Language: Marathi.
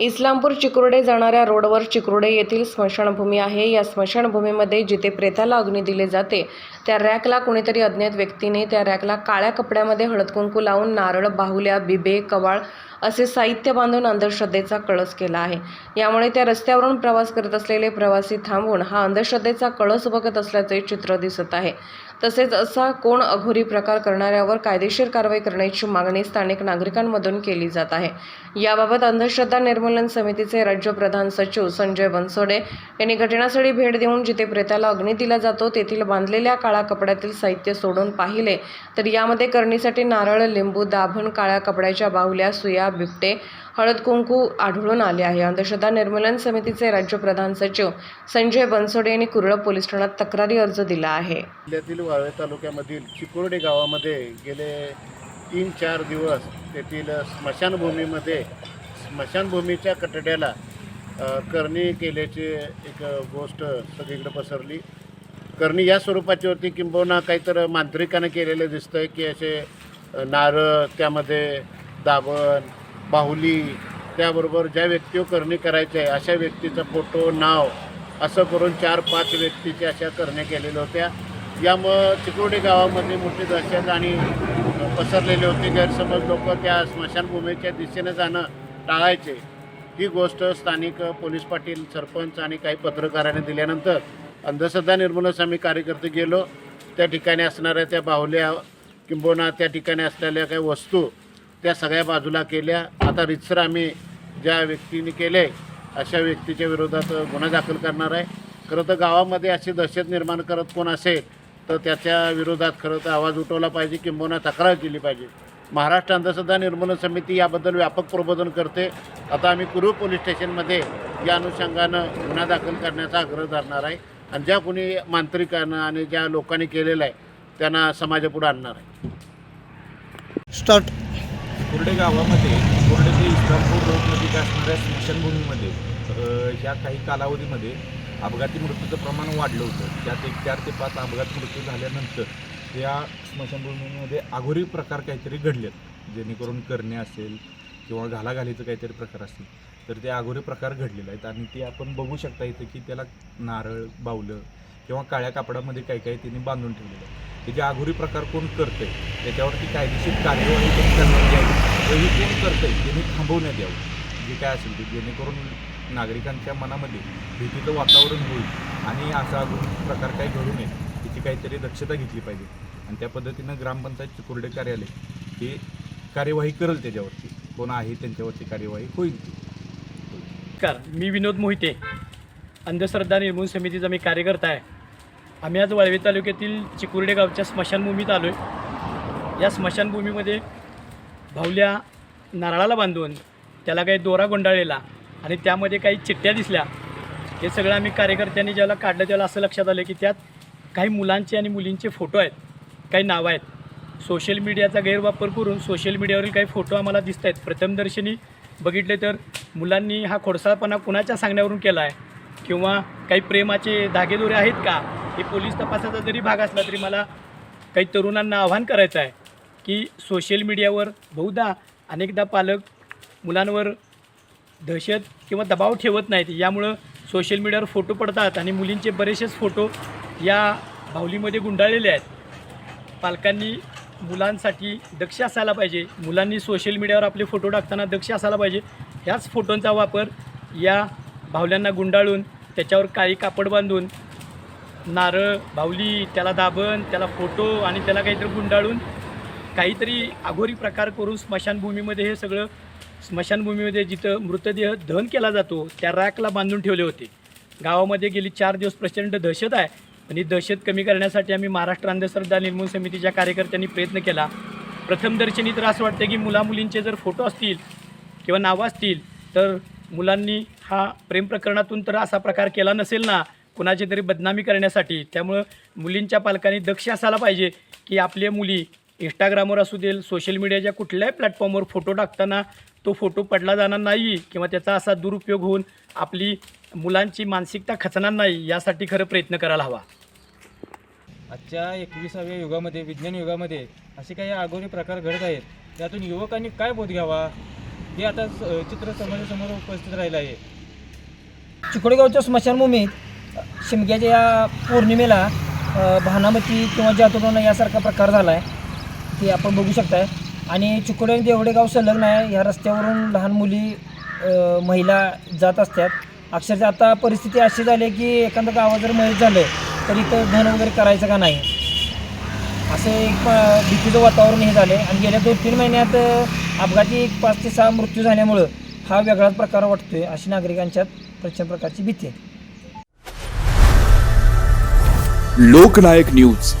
इस्लामपूर चिकुर्डे जाणाऱ्या रोडवर चिकुर्डे येथील स्मशानभूमी आहे. या स्मशानभूमीमध्ये जिथे प्रेताला अग्नी दिले जाते त्या रॅकला कोणीतरी अज्ञात व्यक्तीने त्या रॅकला काळ्या कपड्यामध्ये हळदकुंकू लावून नारळ बाहुल्या बिबे कवाळ असे साहित्य बांधून अंधश्रद्धेचा कळस केला आहे. यामुळे त्या रस्त्यावरून प्रवास करत असलेले प्रवासी थांबून हा अंधश्रद्धेचा कळस बघत असल्याचे चित्र दिसत आहे. तसेच असा कोण अघोरी प्रकार करणाऱ्यावर कायदेशीर कारवाई करण्याची मागणी स्थानिक नागरिकांमधून केली जात आहे. याबाबत अंधश्रद्धा निर्मूलन समितीचे राज्य प्रधान सचिव संजय बनसोडे यांनी घटनास्थळी भेट देऊन जिथे प्रेताला अग्नी दिला जातो तेथील बांधलेल्या काळ्या कपड्यातील साहित्य सोडून पाहिले. तर यामध्ये करणीसाठी नारळ लिंबू दाभण काळ्या कपड्याच्या बाहुल्या सुया बिबटे हळद कुंकू आढळून आले आहे. अंधश्रद्धा निर्मूलन समितीचे राज्य प्रधान सचिव संजय बनसोडे यांनी कुरळ पोलीस ठाण्यात तक्रारी अर्ज दिला आहे. जिल्ह्यातील वाळवे तालुक्यामधील चिकोर्डे गावामध्ये गेले तीन चार दिवस तेथील स्मशानभूमीमध्ये स्मशानभूमीच्या कटड्याला करणी केल्याची एक गोष्ट सगळीकडे पसरली. करणी या स्वरूपाची होती किंबहुना काहीतरी मांत्रिकानं केलेलं दिसतं आहे की असे नारळ त्यामध्ये दाबण बाहुली त्याबरोबर ज्या व्यक्तीवर करणी करायची आहे अशा व्यक्तीचा फोटो नाव असं करून चार पाच व्यक्तीच्या अशा करण्या केलेल्या होत्या. यामुळं चिकोडी गावामध्ये मोठी दहशत आणि पसरलेली होती. गैरसमज लोक त्या स्मशानभूमीच्या दिशेने जाणं टाळायचे. ही गोष्ट स्थानिक पोलीस पाटील सरपंच आणि काही पत्रकारांनी दिल्यानंतर अंधश्रद्धा निर्मूलनास आम्ही कार्यकर्ते गेलो. त्या ठिकाणी असणाऱ्या त्या बाहुल्या किंबहुना त्या ठिकाणी असलेल्या काही वस्तू त्या सगळ्या बाजूला केल्या. आता रितसर आम्ही ज्या व्यक्तीने केले अशा व्यक्तीच्या विरोधात गुन्हा दाखल करणार आहे. खरं तर गावामध्ये अशी दहशत निर्माण करत कोण असेल तर त्याच्या विरोधात खरं तर आवाज उठवला पाहिजे किंबहुना तक्रार केली पाहिजे. महाराष्ट्र अंधश्रद्धा निर्मूलन समिती याबद्दल व्यापक प्रबोधन करते. आता आम्ही कुरू पोलीस स्टेशनमध्ये या अनुषंगानं गुन्हा दाखल करण्याचा आग्रह धरणार आहे. आणि ज्या कोणी मांत्रिकानं आणि ज्या लोकांनी केलेलं आहे त्यांना समाजापुढे आणणार आहे. स्टार्ट. कुर्डे गावामध्ये कुर्डे ते इस्लामपूर रोडमध्ये असणाऱ्या स्मशानभूमीमध्ये ह्या काही कालावधीमध्ये अपघाती मृत्यूचं प्रमाण वाढलं होतं. त्यात एक चार ते पाच अपघात मृत्यू झाल्यानंतर या स्मशानभूमीमध्ये आघोरी प्रकार काहीतरी घडलेत. जेणेकरून करणे असेल किंवा घालाघालीचं काहीतरी प्रकार असतील तर ते आघोरी प्रकार घडलेले आहेत. आणि ते आपण बघू शकता इथं की त्याला नारळ बावलं किंवा काळ्या कापडामध्ये काही काही त्यांनी बांधून ठेवलेलं आहे. ते जे आघोरी प्रकार कोण करते त्याच्यावरती कायदेशीर कार्यवाही कोण करण्यात यावी व कोण करते त्यांनी थांबवण्यात यावं. जे काय असेल ते जेणेकरून नागरिकांच्या मनामध्ये भीतीचं वातावरण होईल आणि असा आघोरी प्रकार काही घडू नये. त्याची काहीतरी दक्षता घेतली पाहिजे. आणि त्या पद्धतीनं ग्रामपंचायत चिकुर्डे कार्यालय हे कार्यवाही करेल त्याच्यावरती. कोण आहे त्यांच्यावरती कार्यवाही होईल ती. नमस्कार मी विनोद मोहिते. अंधश्रद्धा निर्मूलन समितीचा मी कार्यकर्ता आहे. आम्ही आज वाळवे तालुक्यातील चिकुर्डे गावच्या स्मशानभूमीत आलो आहे या स्मशानभूमीमध्ये भावल्या नारळाला बांधून त्याला काही दोरा गुंडाळलेला आणि त्यामध्ये काही चिठ्ठ्या दिसल्या. हे सगळं आम्ही कार्यकर्त्यांनी ज्याला काढलं त्याला असं लक्षात आलं की त्यात काही मुलांचे आणि मुलींचे फोटो आहेत काही नावं आहेत. सोशल मीडियाचा गैरवापर करून सोशल मीडियावरील काही फोटो आम्हाला दिसत आहेत. प्रथमदर्शनी बघितले तर मुलांनी हा खोडसाळपणा कुणाच्या सांगण्यावरून केला आहे? किंवा काही प्रेमाचे धागेदोरे आहेत का? हे पोलीस तपासाचा जरी भाग असला तरी मला काही तरुणांना आव्हान करायचं आहे की सोशल मीडियावर बहुधा अनेकदा पालक मुलांवर दहशत किंवा दबाव ठेवत नाहीत. यामुळं सोशल मीडियावर फोटो पडतात आणि मुलींचे बरेचसेच फोटो या बाहुलीमध्ये गुंडाळलेले आहेत. पालकांनी मुलांसाठी दक्ष असायला पाहिजे. मुलांनी सोशल मीडियावर आपले फोटो टाकताना दक्ष असायला पाहिजे. ह्याच फोटोंचा वापर या बाहुल्यांना गुंडाळून त्याच्यावर काळी कापड बांधून नारळ बाहुली त्याला दाबण त्याला फोटो आणि त्याला काहीतरी गुंडाळून काहीतरी अघोरी प्रकार करून स्मशानभूमीमध्ये हे सगळं स्मशानभूमीमध्ये जिथं मृतदेह दहन केला जातो त्या रॅकला बांधून ठेवले होते. गावामध्ये गेली चार दिवस प्रचंड दहशत आहे. आणि दहशत कमी करण्यासाठी आम्ही महाराष्ट्र अंधश्रद्धा निर्मूलन समितीच्या कार्यकर्त्यांनी प्रयत्न केला. प्रथमदर्शनी तर असं वाटतं की मुलामुलींचे जर फोटो असतील किंवा नावं असतील तर मुलांनी हा प्रेम प्रकरणातून तर असा प्रकार केला नसेल ना कुणाची तरी बदनामी करण्यासाठी. त्यामुळं मुलींच्या पालकांनी दक्ष असायला पाहिजे की आपल्या मुली इंस्टाग्रामवर असू देल सोशल मीडियाच्या कुठल्याही प्लॅटफॉर्मवर फोटो टाकताना तो फोटो पडला जाणार नाही किंवा त्याचा असा दुरुपयोग होऊन आपली मुलांची मानसिकता खचणार नाही यासाठी खरं प्रयत्न करायला हवा. आजच्या एकविसाव्या युगामध्ये विज्ञान युगामध्ये असे काही आगोरी प्रकार घडत आहेत. त्यातून युवकांनी काय बोध घ्यावा? हे आता चित्र समाजासमोर उपस्थित राहिलं आहे. चिकोडेगावच्या स्मशानभूमीत शिमग्याच्या या पौर्णिमेला भानामती किंवा जातुडोना यासारखा प्रकार झाला आहे ते आपण बघू शकताय. आणि चिकोडे आणि देवडे गाव संलग्न आहे. या रस्त्यावरून लहान मुली महिला जात असतात. अक्षरशः आता परिस्थिती अशी झाली आहे की एखादं गावात जर मयत झालं तर इथं धन वगैरे करायचं का नाही? असं एक भीतीचं वातावरण हे झालं आहे आणि गेल्या दोन तीन महिन्यात अपघाती एक पाच ते सहा मृत्यू झाल्यामुळं हा वेगळाच प्रकार वाटतोय अशी नागरिकांच्यात प्रचंड प्रकारची भीती आहे. लोकनायक न्यूज.